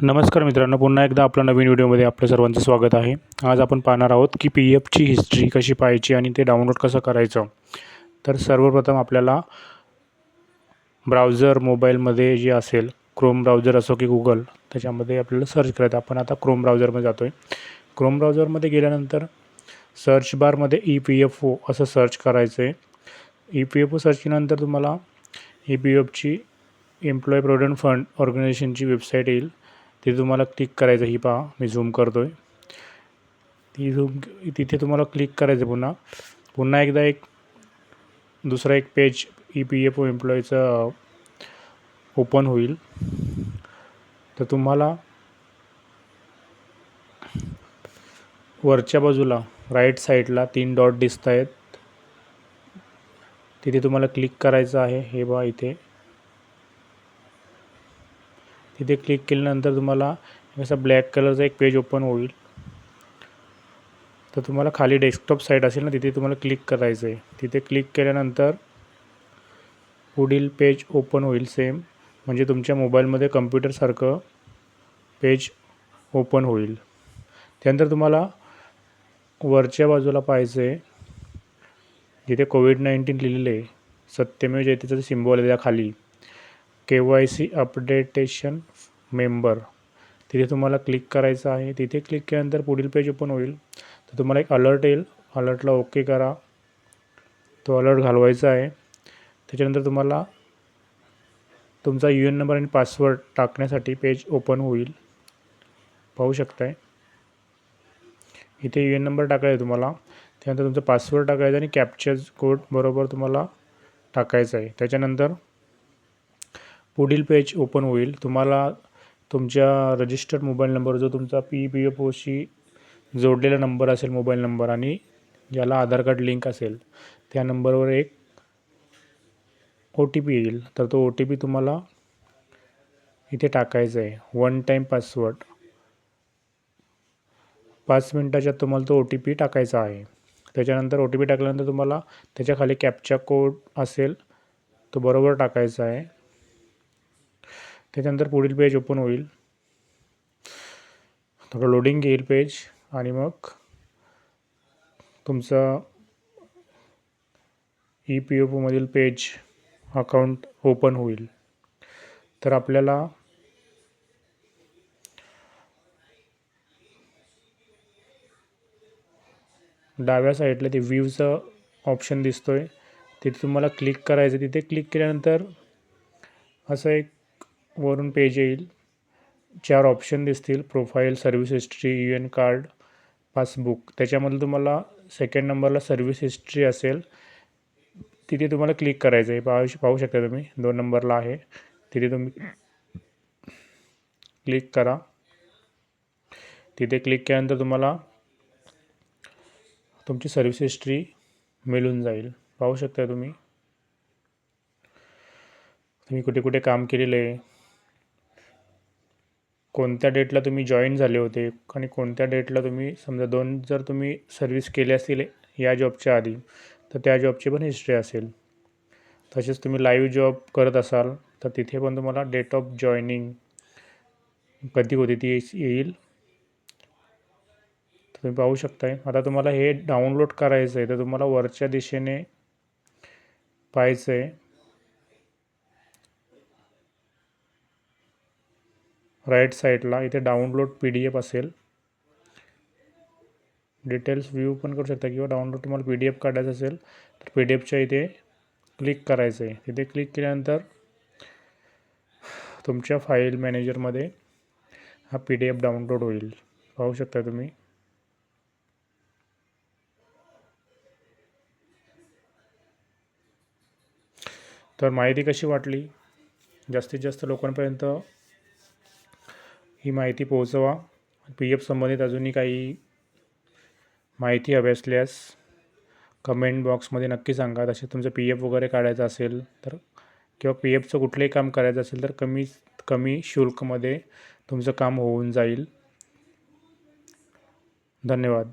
नमस्कार मित्रांनो पुन्हा एकदा आपल्या नवीन व्हिडिओमध्ये आपलं सर्वांचं स्वागत आहे. आज आपण पाहणार आहोत की पी एफची हिस्ट्री कशी पाहायची आणि ते डाउनलोड कसं करायचं. तर सर्वप्रथम आपल्याला ब्राउझर मोबाईलमध्ये जे असेल क्रोम ब्राउझर असो की गुगल त्याच्यामध्ये आपल्याला सर्च करायचं. आपण आता क्रोम ब्राउझरमध्ये जातो आहे क्रोम ब्राउझरमध्ये गेल्यानंतर सर्च बारमध्ये ई पी एफ ओ असं सर्च करायचं आहे E P F O search केल्यानंतर तुम्हाला ई पी एफची एम्प्लॉय प्रोव्हिडंट फंड ऑर्गनायझेशनची वेबसाईट येईल. तिथे तुम्हाला क्लिक करायचं ही पहा मी झूम करतो आहे ती झूम तिथे तुम्हाला क्लिक करायचं पुन्हा. पुन्हा एकदा एक दुसरा एक page E P F O एम्प्लॉईचं open होईल. तर तुम्हाला वरच्या बाजूला राईट साईडला तीन डॉट दिसत आहेत तिथे तुम्हाला क्लिक करायचं आहे. हे बा इथे. तिथे क्लिक केल्यानंतर तुम्हाला असा ब्लॅक कलरचा एक पेज ओपन होईल. तर तुम्हाला खाली डेस्कटॉप साईट असेल ना तिथे तुम्हाला क्लिक करायचं आहे तिथे क्लिक केल्यानंतर पुढील पेज ओपन होईल सेम म्हणजे तुमच्या मोबाईलमध्ये कम्प्युटरसारखं पेज ओपन होईल. त्यानंतर तुम्हाला वरच्या बाजूला पाहायचं आहे जिथे कोविड नाईन्टीन लिहिलेलं आहे. सत्यमेव जयतेचं सिम्बॉल आहे त्या खाली K Y C updation member तिथे तुम्हाला क्लिक करायचं आहे. तिथे क्लिक केल्यानंतर पुढील पेज ओपन होईल. तर तुम्हाला एक अलर्ट येईल. अलर्टला ओके करा. तो अलर्ट घालवायचा आहे. त्याच्यानंतर तुम्हाला तुमचा यू एन नंबर आणि पासवर्ड टाकण्यासाठी पेज ओपन होईल. पाहू शकताय? इथे यू एन नंबर टाकायचा आहे तुम्हाला. त्यानंतर तुमचा पासवर्ड टाकायचा आणि कॅप्चर कोड बरोबर तुम्हाला टाकायचा आहे. त्याच्यानंतर पुढील पेज ओपन होईल. तुम्हाला तुमच्या रजिस्टर्ड मोबाईल नंबर जो तुमचा पी पी एफ ओशी जोडलेला नंबर असेल मोबाईल नंबर आणि ज्याला आधार कार्ड लिंक असेल त्या नंबरवर एक ओ टी पी येईल. तर तो ओ टी पी तुम्हाला इथे टाकायचा आहे. वन टाईम पासवर्ड पाच मिनटाच्यात तुम्हाला तो ओ टी पी टाकायचा आहे. त्याच्यानंतर ओ टी पी टाकल्यानंतर तुम्हाला त्याच्याखाली कॅपचा कोड असेल तो बरोबर टाकायचा आहे. त्याच्यानंतर पुढील पेज ओपन होईल. थोडं लोडिंग घेईल पेज आणि मग तुमचा ई पी एफ ओमधील पेज अकाउंट ओपन होईल. तर आपल्याला डाव्या साईडला ते व्ह्यूचं ऑप्शन दिसतो आहे तिथे तुम्हाला क्लिक करायचं तिथे क्लिक केल्यानंतर असं एक वरून पेज येईल. चार ऑप्शन दिसतील. Profile service history U N card passbook त्याच्यामध्ये तुम्हाला सेकंड नंबरला सर्व्हिस हिस्ट्री असेल. तिथे तुम्हाला क्लिक करायचं आहे. पाहू पाहू शकता तुम्ही? दोन नंबरला आहे. तिथे तुम्ही क्लिक करा. तिथे क्लिक केल्यानंतर तुम्हाला तुमची सर्व्हिस हिस्ट्री मिळून जाईल. पाहू शकता तुम्ही? तुम्ही कुठे कुठे काम केलेलं आहे? कोणत्या डेटला तुम्ही जॉईन झाले होते? आणि कोणत्या डेटला तुम्ही समजा दोन जर तुम्ही सर्व्हिस केले असतील या जॉबच्या आधी तर त्या जॉबची पण हिस्ट्री असेल. तसेच तुम्ही लाईव्ह जॉब करत असाल तर तिथे पण तुम्हाला डेट ऑफ जॉईनिंग कधी होती ती येईल. तुम्ही पाहू शकताय. आता तुम्हाला हे डाउनलोड करायचं आहे तर तुम्हाला वरच्या दिशेने पाहायचं आहे राईट साईडला इथे डाउनलोड पी डी एफ असेल. डिटेल्स व्ह्यू पण करू शकता किंवा डाउनलोड तुम्हाला पी डी एफ काढायचं असेल तर पी डी एफच्या इथे क्लिक करायचं आहे. तिथे क्लिक केल्यानंतर तुमच्या फाईल मॅनेजरमध्ये हा पी डी एफ डाउनलोड होईल. पाहू शकता तुम्ही. तर माहिती कशी वाटली? जास्तीत जास्त लोकांपर्यंत ही माहिती पोहोचवा. पी एफ संबंधित अजूनही काही माहिती हवी असल्यास कमेंट बॉक्समध्ये नक्की सांगा. तसे तुमचं पी एफ वगैरे काढायचं असेल तर किंवा पी एफचं कुठलंही काम करायचं असेल तर कमी कमी शुल्कमध्ये तुमचं काम होऊन जाईल. धन्यवाद.